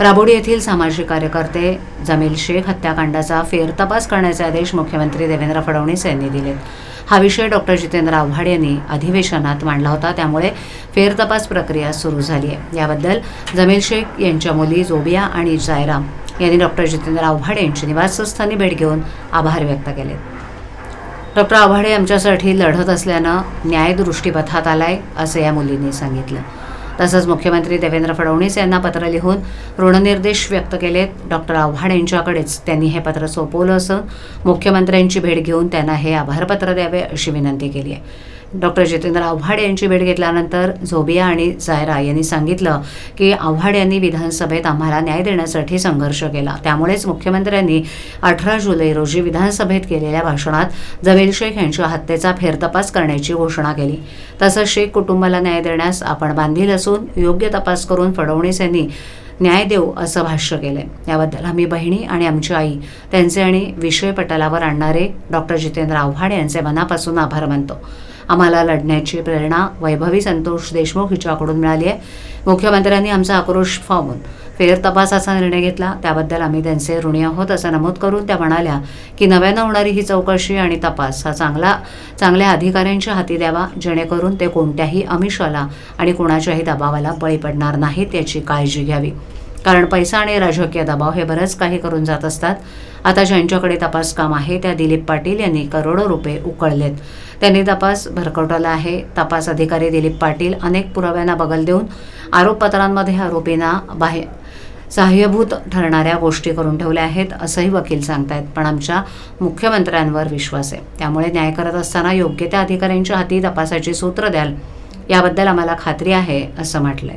राबोडी येथील सामाजिक कार्यकर्ते जमील शेख हत्याकांडाचा फेरतपास करण्याचे आदेश मुख्यमंत्री देवेंद्र फडणवीस यांनी दिलेत हा विषय डॉक्टर जितेंद्र आव्हाड यांनी अधिवेशनात मांडला होता. त्यामुळे फेरतपास प्रक्रिया सुरू झाली आहे. याबद्दल जमील शेख यांच्या मुली जोबिया आणि जायरा यांनी डॉक्टर जितेंद्र आव्हाड यांची निवासस्थानी भेट घेऊन आभार व्यक्त केले. डॉक्टर आव्हाडे आमच्यासाठी लढत असल्यानं न्यायदृष्टीपथात आलाय असं या मुलींनी सांगितलं. तसंच मुख्यमंत्री देवेंद्र फडणवीस यांना पत्र लिहून ऋणनिर्देश व्यक्त केलेत. डॉक्टर आव्हाड यांच्याकडेच त्यांनी हे पत्र सोपवलं असून मुख्यमंत्र्यांची भेट घेऊन त्यांना हे आभारपत्र द्यावे अशी विनंती केली आहे. डॉक्टर जितेंद्र आव्हाड यांची भेट घेतल्यानंतर झोबिया आणि जायरा यांनी सांगितलं की आव्हाड यांनी विधानसभेत आम्हाला न्याय देण्यासाठी संघर्ष केला. त्यामुळेच मुख्यमंत्र्यांनी अठरा जुलै रोजी विधानसभेत केलेल्या भाषणात जवेल शेख यांच्या हत्येचा फेरतपास करण्याची घोषणा केली. तसंच शेख कुटुंबाला न्याय देण्यास आपण बांधील असून योग्य तपास करून फडणवीस यांनी न्याय देऊ असं भाष्य केलंय. याबद्दल आम्ही बहिणी आणि आमची आई त्यांचे आणि विषय पटलावर आणणारे डॉक्टर जितेंद्र आव्हाड यांचे मनापासून आभार मानतो. आम्हाला लढण्याची प्रेरणा वैभवी संतोष देशमुख हिच्याकडून मिळाली आहे. मुख्यमंत्र्यांनी आमचा आक्रोश फावून फेर तपासाचा निर्णय घेतला. त्याबद्दल आम्ही त्यांचे ऋणी आहोत असं नमूद करून त्या म्हणाल्या की नव्यानं होणारी ही चौकशी आणि तपास हा चांगला चांगल्या अधिकाऱ्यांच्या हाती द्यावा जेणेकरून ते कोणत्याही अमिषाला आणि कोणाच्याही दबावाला बळी पडणार नाहीत याची काळजी घ्यावी. कारण पैसा आणि राजकीय दबाव हे बरंच काही करून जात असतात. आता ज्यांच्याकडे तपास काम आहे त्या दिलीप पाटील यांनी करोडो रुपये उकळलेत. त्यांनी तपास भरकटवला आहे. तपास अधिकारी दिलीप पाटील अनेक पुराव्यांना बगल देऊन आरोपपत्रांमध्ये आरोपींना बाहेर सहाय्यभूत ठरणाऱ्या गोष्टी करून ठेवल्या आहेत असंही वकील सांगतायत. पण आमच्या मुख्यमंत्र्यांवर विश्वास आहे. त्यामुळे न्याय करत असताना योग्य त्या अधिकाऱ्यांच्या हाती तपासाची सूत्र द्याल. याबद्दल आम्हाला खात्री आहे असं म्हटलंय.